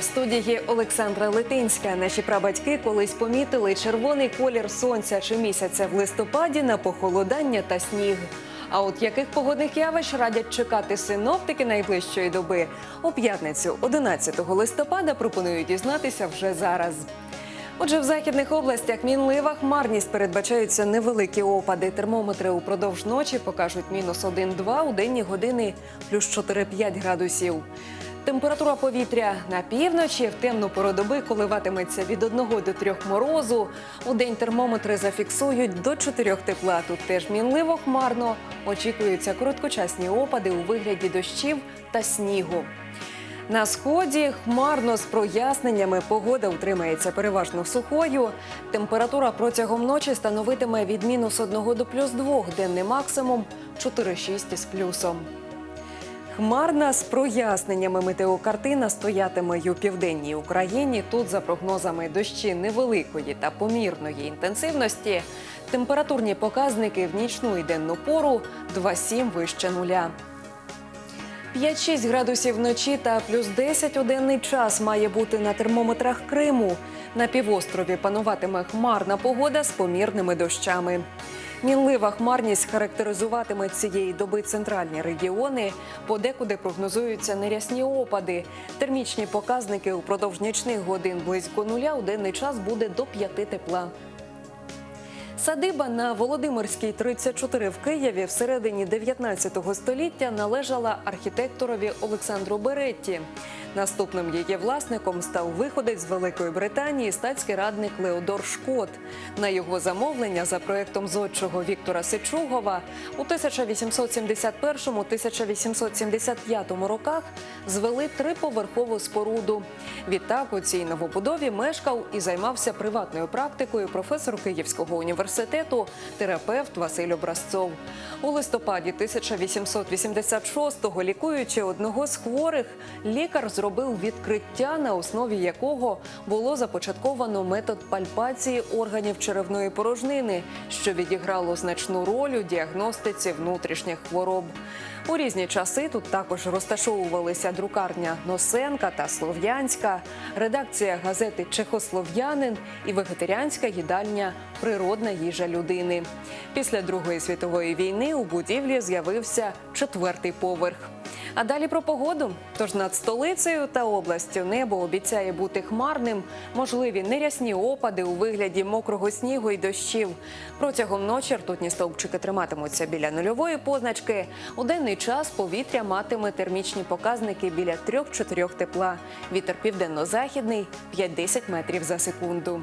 студії Олександра Литинська. Наші прабатьки колись помітили червоний колір сонця чи місяця в листопаді на похолодання та сніг. А от яких погодних явищ радять чекати синоптики найближчої доби? У п'ятницю, 11 листопада, пропоную дізнатися вже зараз. Отже, в західних областях мінлива хмарність передбачаються невеликі опади. Термометри упродовж ночі покажуть мінус 1-2, у денні години плюс 4-5 градусів. Температура повітря на півночі в темну пору доби коливатиметься від 1 до 3 морозу. У день термометри зафіксують до 4 тепла. Тут теж мінливо хмарно. Очікуються короткочасні опади у вигляді дощів та снігу. На сході хмарно з проясненнями погода утримається переважно сухою. Температура протягом ночі становитиме від мінус 1 до плюс 2, денний максимум 4-6 із плюсом. Хмарна з проясненнями метеокартина стоятиме й у південній Україні. Тут, за прогнозами, дощі невеликої та помірної інтенсивності. Температурні показники в нічну і денну пору 2-7 вище нуля. 5-6 градусів вночі та плюс 10 у денний час має бути на термометрах Криму. На півострові пануватиме хмарна погода з помірними дощами. Мінлива хмарність характеризуватиме цієї доби центральні регіони. Подекуди прогнозуються нерясні опади. Термічні показники упродовж нічних годин близько нуля у денний час буде до 5 тепла. Садиба на Володимирській 34 в Києві всередині 19 століття належала архітекторові Олександру Беретті. Наступним її власником став виходець з Великої Британії статський радник Леодор Шкот. На його замовлення за проектом зодчого Віктора Сичугова у 1871-1875 роках звели триповерхову споруду. Відтак у цій новобудові мешкав і займався приватною практикою професор Київського університету, терапевт Василь Образцов. У листопаді 1886-го, лікуючи одного з хворих, лікар зробив відкриття, на основі якого було започатковано метод пальпації органів черевної порожнини, що відіграло значну роль у діагностиці внутрішніх хвороб. У різні часи тут також розташовувалися друкарня Носенка та Слов'янська, редакція газети Чехослов'янин і вегетаріанська їдальня Природна їжа людини. Після Другої світової війни у будівлі з'явився четвертий поверх. А далі про погоду. Тож над столицею та областю небо обіцяє бути хмарним, можливі нерясні опади у вигляді мокрого снігу і дощів. Протягом ночі ртутні стовпчики триматимуться біля нульової позначки. У денний час повітря матиме термічні показники біля 3-4 тепла. Вітер південно-західний 5-10 метрів за секунду.